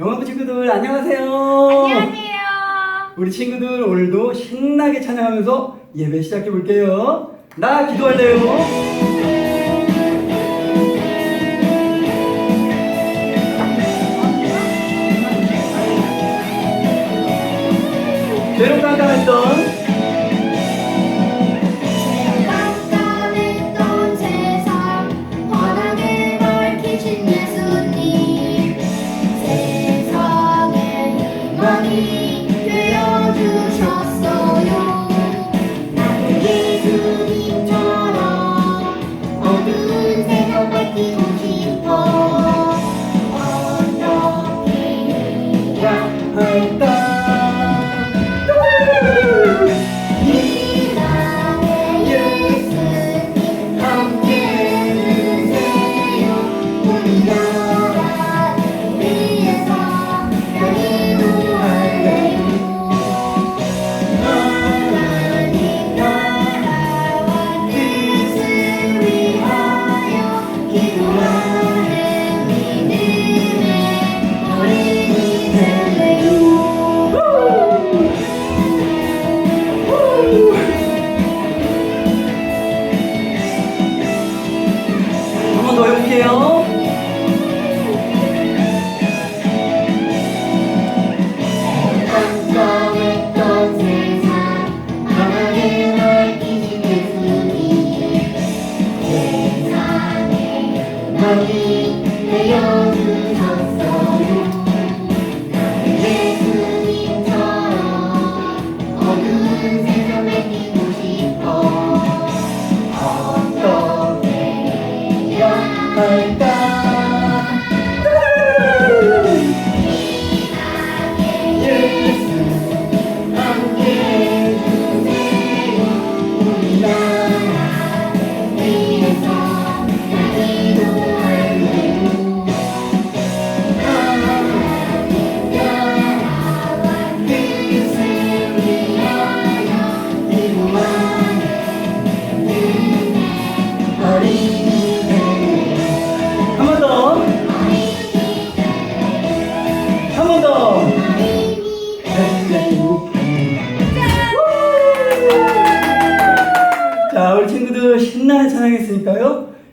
영화부 친구들 안녕하세요. 안녕하세요. 우리 친구들 오늘도 신나게 찬양하면서 예배 시작해 볼게요. 나 기도할래요.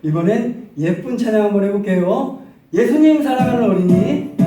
이번엔 예쁜 찬양 한번 해볼게요. 예수님 사랑하는 어린이.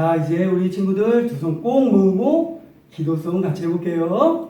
자, 이제 우리 친구들 두 손 꼭 모으고 기도성 같이 해볼게요.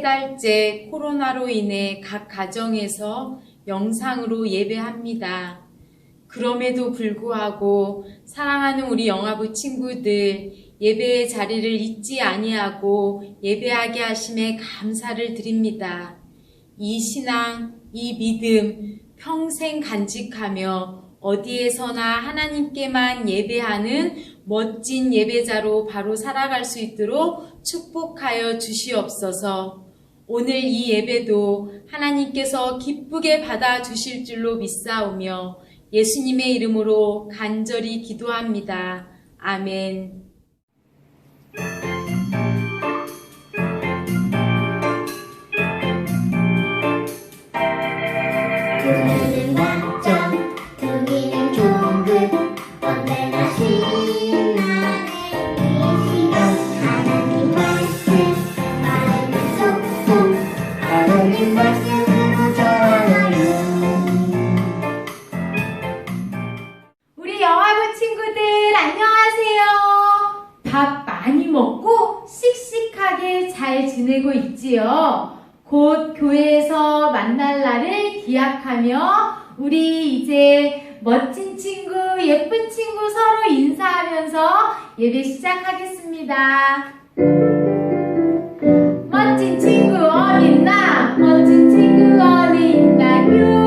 세 달째 코로나로 인해 각 가정에서 영상으로 예배합니다. 그럼에도 불구하고 사랑하는 우리 영화부 친구들 예배의 자리를 잊지 아니하고 예배하게 하심에 감사를 드립니다. 이 신앙, 이 믿음 평생 간직하며 어디에서나 하나님께만 예배하는 멋진 예배자로 바로 살아갈 수 있도록 축복하여 주시옵소서. 오늘 이 예배도 하나님께서 기쁘게 받아 주실 줄로 믿사오며 예수님의 이름으로 간절히 기도합니다. 아멘. 잘 지내고 있지요. 곧 교회에서 만날 날을 기약하며 우리 이제 멋진 친구, 예쁜 친구 서로 인사하면서 예배 시작하겠습니다. 멋진 친구 어딨나? 멋진 친구 어디 있나?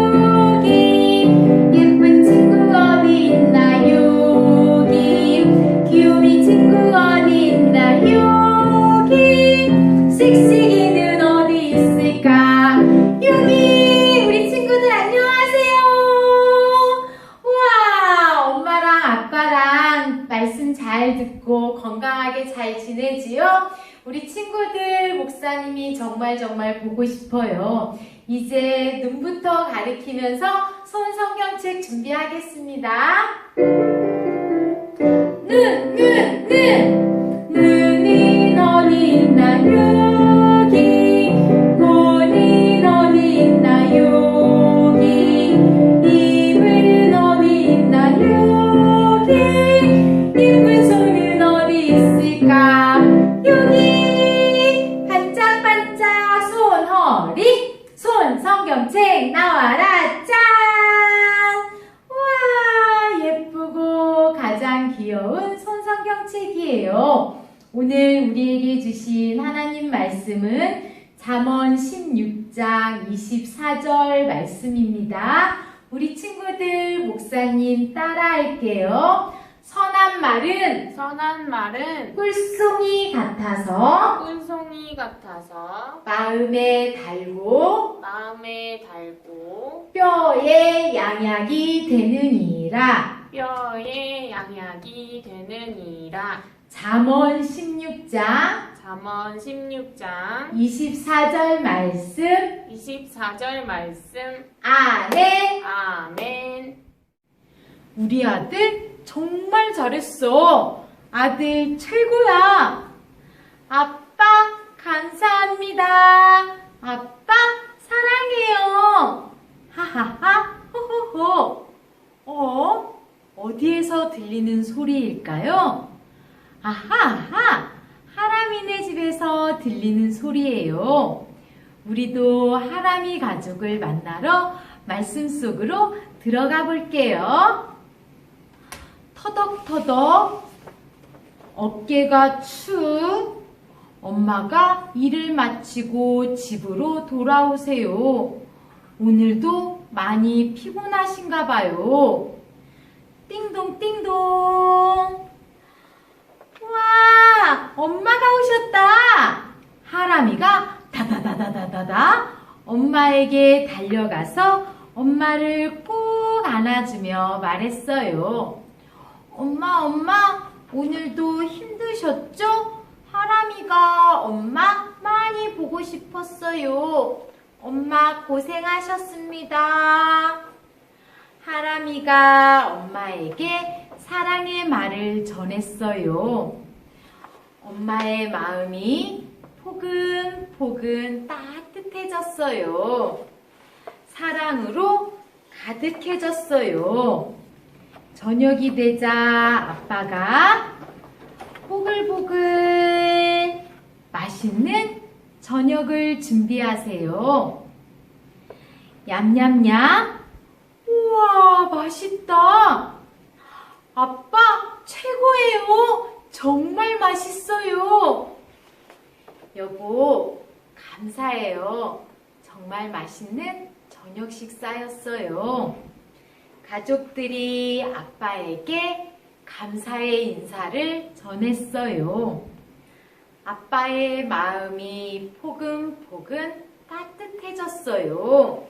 정말 정말 보고 싶어요. 이제 눈부터 가리키면서 손 성경책 준비하겠습니다. 눈, 눈, 눈. 눈이 어디 있나 여 따라할게요. 선한 말은 선한 말은 꿀송이 같아서 꿀송이 같아서 마음에 달고 마음에 달고 뼈에 양약이 되느니라. 뼈에 양약이 되느니라. 잠언 16장 잠언 16장 24절 말씀 24절 말씀 아멘. 아멘. 우리 아들 정말 잘했어. 아들 최고야. 아빠 감사합니다. 아빠 사랑해요. 하하하 호호호. 어? 어디에서 들리는 소리일까요? 아하하 하람이네 집에서 들리는 소리예요. 우리도 하람이 가족을 만나러 말씀 속으로 들어가 볼게요. 터덕터덕 어깨가 축 엄마가 일을 마치고 집으로 돌아오세요. 오늘도 많이 피곤하신가 봐요. 띵동띵동 와 엄마가 오셨다. 하람이가 다다다다다다다 엄마에게 달려가서 엄마를 꼭 안아주며 말했어요. 엄마, 엄마, 오늘도 힘드셨죠? 하람이가 엄마 많이 보고 싶었어요. 엄마 고생하셨습니다. 하람이가 엄마에게 사랑의 말을 전했어요. 엄마의 마음이 포근포근 따뜻해졌어요. 사랑으로 가득해졌어요. 저녁이 되자 아빠가 맛있는 저녁을 준비하세요. 얌얌얌. 우와, 맛있다. 아빠, 최고예요. 정말 맛있어요. 여보, 감사해요. 정말 맛있는 저녁 식사였어요. 가족들이 아빠에게 감사의 인사를 전했어요. 아빠의 마음이 포근포근 따뜻해졌어요.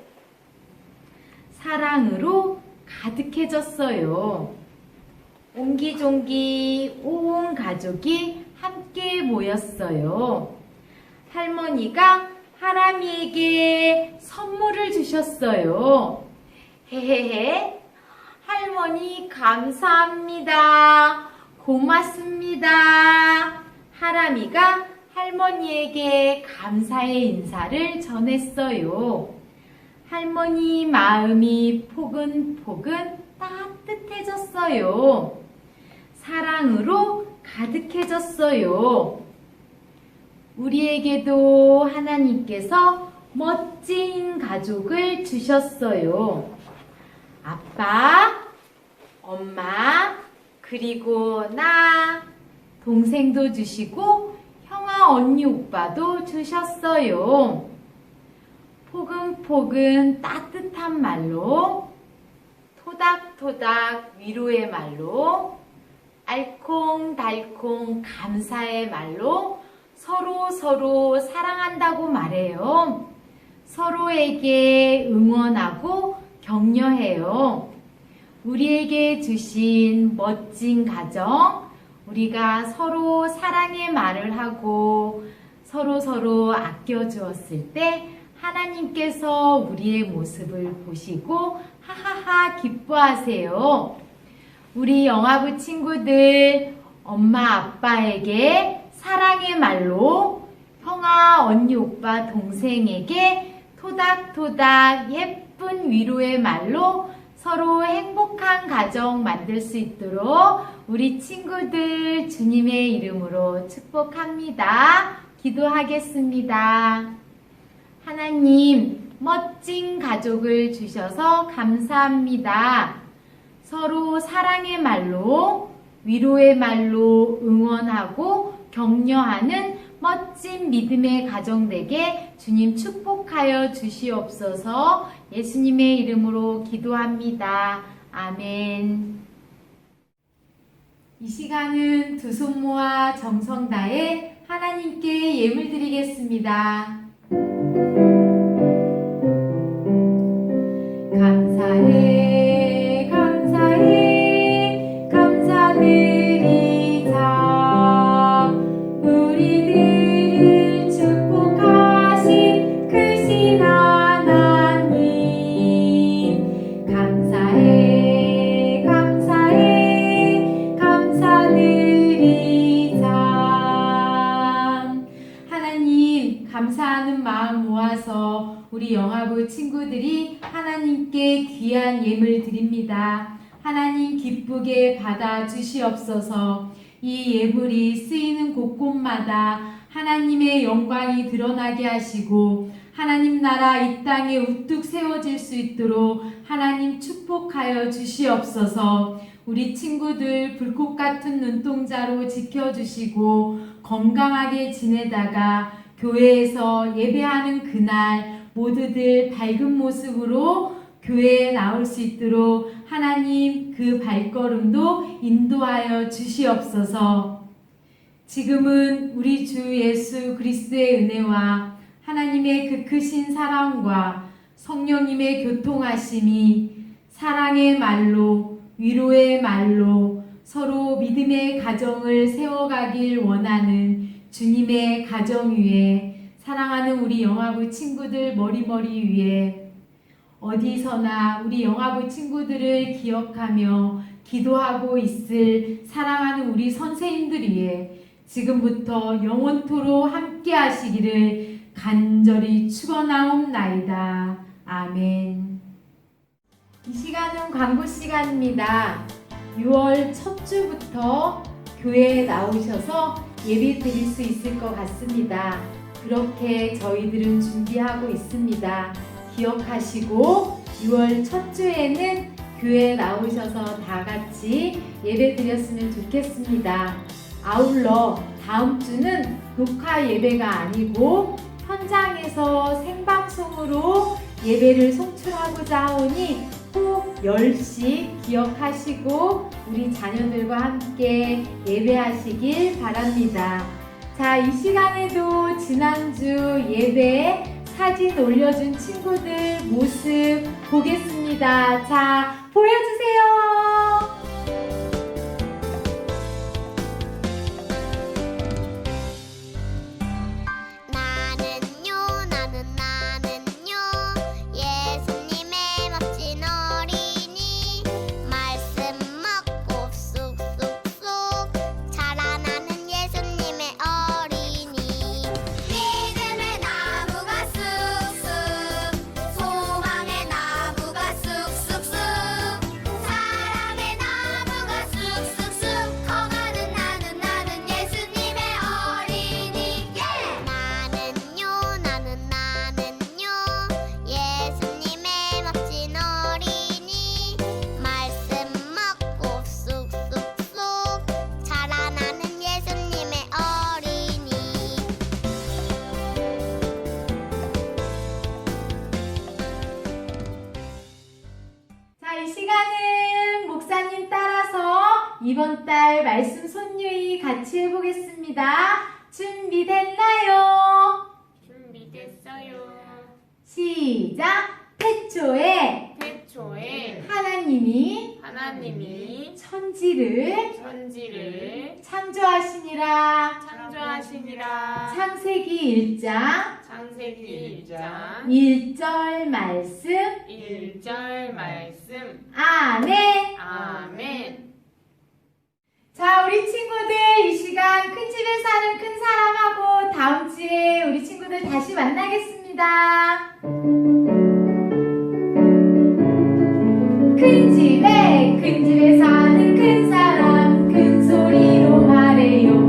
사랑으로 가득해졌어요. 옹기종기 온 가족이 함께 모였어요. 할머니가 하람이에게 선물을 주셨어요. 헤헤헤. 할머니 감사합니다. 고맙습니다. 하람이가 할머니에게 감사의 인사를 전했어요. 할머니 마음이 포근포근 따뜻해졌어요. 사랑으로 가득해졌어요. 우리에게도 하나님께서 멋진 가족을 주셨어요. 아빠, 엄마, 그리고 나, 동생도 주시고, 형아, 언니, 오빠도 주셨어요. 포근포근 따뜻한 말로, 토닥토닥 위로의 말로, 알콩달콩 감사의 말로 서로 서로 사랑한다고 말해요. 서로에게 응원하고 격려해요. 우리에게 주신 멋진 가정, 우리가 서로 사랑의 말을 하고 서로 서로 아껴 주었을 때 하나님께서 우리의 모습을 보시고 하하하 기뻐하세요. 우리 영화부 친구들 엄마 아빠에게 사랑의 말로 형아 언니 오빠 동생에게 토닥토닥 예쁜 위로의 말로 서로 행복한 가정 만들 수 있도록 우리 친구들 주님의 이름으로 축복합니다. 기도하겠습니다. 하나님, 멋진 가족을 주셔서 감사합니다. 서로 사랑의 말로, 위로의 말로 응원하고 격려하는 멋진 믿음의 가정 되게 주님 축복하여 주시옵소서 예수님의 이름으로 기도합니다. 아멘. 이 시간은 두 손 모아 정성 다해 하나님께 예물 드리겠습니다. 주시옵소서. 이 예물이 쓰이는 곳곳마다 하나님의 영광이 드러나게 하시고 하나님 나라 이 땅에 우뚝 세워질 수 있도록 하나님 축복하여 주시옵소서. 우리 친구들 불꽃 같은 눈동자로 지켜주시고 건강하게 지내다가 교회에서 예배하는 그날 모두들 밝은 모습으로 교회에 나올 수 있도록 하나님 그 발걸음도 인도하여 주시옵소서. 지금은 우리 주 예수 그리스도의 은혜와 하나님의 그 크신 사랑과 성령님의 교통하심이 사랑의 말로 위로의 말로 서로 믿음의 가정을 세워가길 원하는 주님의 가정 위에 사랑하는 우리 영화부 친구들 머리머리 위에 어디서나 우리 영화부 친구들을 기억하며 기도하고 있을 사랑하는 우리 선생님들 위해 지금부터 영원토로 함께 하시기를 간절히 축원하옵나이다. 아멘. 이 시간은 광고 시간입니다. 6월 첫 주부터 교회에 나오셔서 예배 드릴 수 있을 것 같습니다. 그렇게 저희들은 준비하고 있습니다. 기억하시고 6월 첫 주에는 교회에 나오셔서 다 같이 예배 드렸으면 좋겠습니다. 아울러 다음 주는 녹화 예배가 아니고 현장에서 생방송으로 예배를 송출하고자 하오니 꼭 10시 기억하시고 우리 자녀들과 함께 예배하시길 바랍니다. 자, 이 시간에도 지난주 예배 사진 올려준 친구들 모습 보겠습니다. 자, 시작! 태초에 태초에 하나님이 하나님이 천지를 천지를 창조하시니라. 창조하시니라. 창세기 1장 창세기 1장 1절 말씀 1절 말씀. 아멘. 아멘. 자, 우리 친구들 이 시간 큰 집에 사는 큰 사람하고 다음 주에 우리 친구들 다시 만나겠습니다. 하겠습니다. 큰 집에 큰 집에 사는 큰 사람 큰 소리로 말해요.